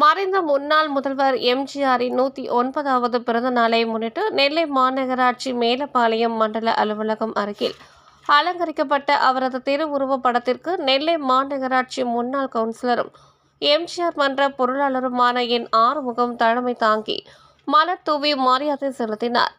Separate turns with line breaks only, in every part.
மறைந்த முன்னாள் முதல்வர் எம்ஜிஆரின் நூற்றி ஒன்பதாவது பிறந்த நாளை முன்னிட்டு நெல்லை மாநகராட்சி மேலப்பாளையம் மண்டல அலுவலகம் அருகில் அலங்கரிக்கப்பட்ட அவரது திருவுருவ படத்திற்கு நெல்லை மாநகராட்சி முன்னாள் கவுன்சிலரும் எம்ஜிஆர் மன்ற பொருளாளருமான என் ஆறுமுகம் தலைமை தாங்கி மலர் தூவி மரியாதை செலுத்தினார்.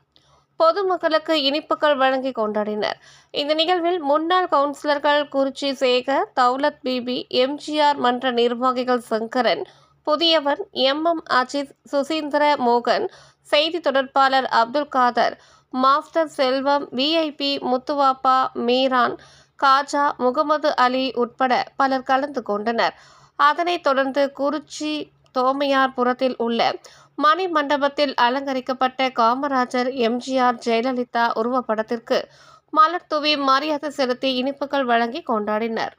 பொதுமக்களுக்கு இனிப்புகள் வழங்கி கொண்டாடினர். இந்த நிகழ்வில் முன்னாள் கவுன்சிலர்கள் குறிச்சி சேகர் தௌலத் பிபி எம்ஜிஆர் மன்ற நிர்வாகிகள் சங்கரன் புதியவன் எம். எம். அஜித் சுசீந்திர மோகன் செய்தி தொடர்பாளர் அப்துல் காதர் மாஸ்டர் செல்வம் விஐபி முத்துவாப்பா மீரான் காஜா முகமது அலி உட்பட பலர் கலந்து கொண்டனர். அதனைத் தொடர்ந்து குறிச்சி தோமையார்புரத்தில் உள்ள மணி மண்டபத்தில் அலங்கரிக்கப்பட்ட காமராஜர் எம்ஜிஆர் ஜெயலலிதா உருவப்படத்திற்கு மலர் தூவி மரியாதை செலுத்தி இனிப்புகள் வழங்கி கொண்டாடினர்.